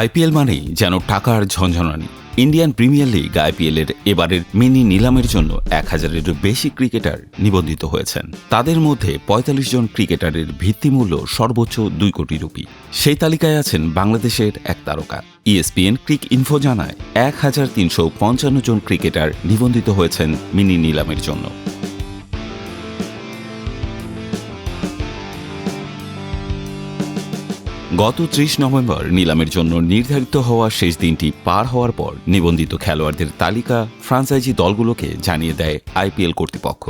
IPL মানেই যেন টাকার ঝঞ্ঝনানি ইন্ডিয়ান প্রিমিয়ার লিগ আইপিএল এর এবারের মিনি নিলামের জন্য এক হাজারেরও বেশি ক্রিকেটার নিবন্ধিত হয়েছেন। তাদের মধ্যে ৪৫ জন ক্রিকেটারের ভিত্তিমূল্য সর্বোচ্চ দুই কোটি রুপি। সেই তালিকায় আছেন বাংলাদেশের এক তারকা। E ইএসপিএন ক্রিক ইনফো জানায়, এক হাজার তিনশো পঞ্চান্ন জন ক্রিকেটার নিবন্ধিত হয়েছেন মিনি নিলামের জন্য। গত ত্রিশ নভেম্বর নিলামের জন্য নির্ধারিত হওয়া শেষ দিনটি পার হওয়ার পর নিবন্ধিত খেলোয়াড়দের তালিকা ফ্রাঞ্চাইজি দলগুলোকে জানিয়ে দেয় আইপিএল কর্তৃপক্ষ।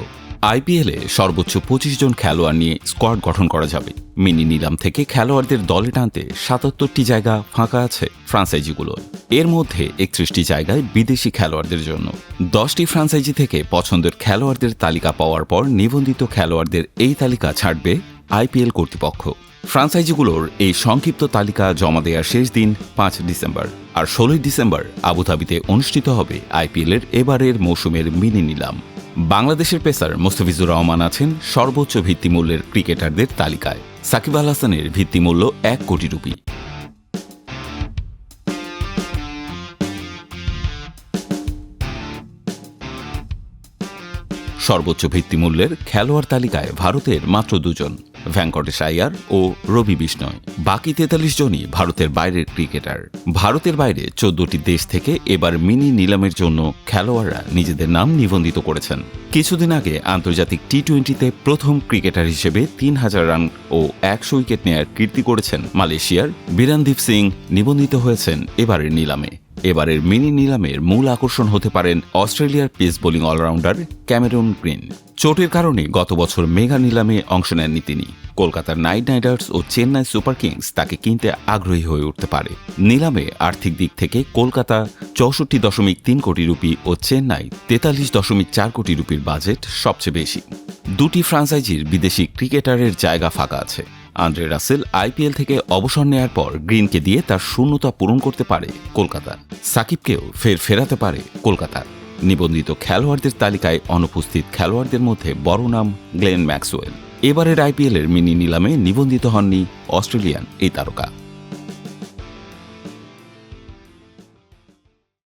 আইপিএলে সর্বোচ্চ পঁচিশ জন খেলোয়াড় নিয়ে স্কোয়াড গঠন করা যাবে। মিনি নিলাম থেকে খেলোয়াড়দের দলে টানতে সাতাত্তরটি জায়গা ফাঁকা আছে ফ্রাঞ্চাইজিগুলোর। এর মধ্যে একত্রিশটি জায়গায় বিদেশি খেলোয়াড়দের জন্য। দশটি ফ্রাঞ্চাইজি থেকে পছন্দের খেলোয়াড়দের তালিকা পাওয়ার পর নিবন্ধিত খেলোয়াড়দের এই তালিকা ছাড়বে আইপিএল কর্তৃপক্ষ। ফ্রাঞ্চাইজিগুলোর এই সংক্ষিপ্ত তালিকা জমা দেওয়ার শেষ দিন পাঁচ ডিসেম্বর, আর ষোলোই ডিসেম্বর আবুধাবিতে অনুষ্ঠিত হবে আইপিএলের এবারের মৌসুমের মিনি নিলাম। বাংলাদেশের পেসার মোস্তাফিজুর রহমান আছেন সর্বোচ্চ ভিত্তিমূল্যের ক্রিকেটারদের তালিকায়। সাকিব আল হাসানের ভিত্তিমূল্য এক কোটি রুপি। সর্বোচ্চ ভিত্তিমূল্যের খেলোয়াড় তালিকায় ভারতের মাত্র দুজন। ভ্যাঙ্কটেশ আয়ার ও রবি বিষ্ণয়। বাকি তেতাল্লিশ জনই ভারতের বাইরের ক্রিকেটার। ভারতের বাইরে চোদ্দটি দেশ থেকে এবার মিনি নিলামের জন্য খেলোয়াড়রা নিজেদের নাম নিবন্ধিত করেছেন। কিছুদিন আগে আন্তর্জাতিক টি টোয়েন্টিতে প্রথম ক্রিকেটার হিসেবে তিন হাজার রান ও একশো উইকেট নেয়ার কীর্তি করেছেন মালয়েশিয়ার বিরানদীপ সিং। নিবন্ধিত হয়েছেন এবারের নিলামে। এবারের মিনি নিলামের মূল আকর্ষণ হতে পারেন অস্ট্রেলিয়ার pace bowling all rounder Cameron Green. চোটের কারণে গত বছর মেগা নিলামে অংশ নেননি তিনি। কলকাতার নাইট রাইডার্স ও চেন্নাই সুপার কিংস তাকে কিনতে আগ্রহী হয়ে উঠতে পারে। নিলামে আর্থিক দিক থেকে কলকাতা চৌষট্টি দশমিক তিন কোটি রুপি ও চেন্নাই তেতাল্লিশ দশমিক চার কোটি রুপির বাজেট সবচেয়ে বেশি। দুটি ফ্রাঞ্চাইজির বিদেশি ক্রিকেটারের জায়গা ফাঁকা আছে। আন্দ্রে রাসেল আইপিএল থেকে অবসর নেয়ার পর গ্রিনকে দিয়ে তার শূন্যতা পূরণ করতে পারে কলকাতা সাকিবকেও ফের ফেরাতে পারে কলকাতা নিবন্ধিত খেলোয়াড়দের তালিকায় অনুপস্থিত খেলোয়াড়দের মধ্যে বড় নাম গ্লেন ম্যাক্সওয়েল। এবারের আইপিএলের মিনি নিলামে নিবন্ধিত হননি অস্ট্রেলিয়ান এই তারকা।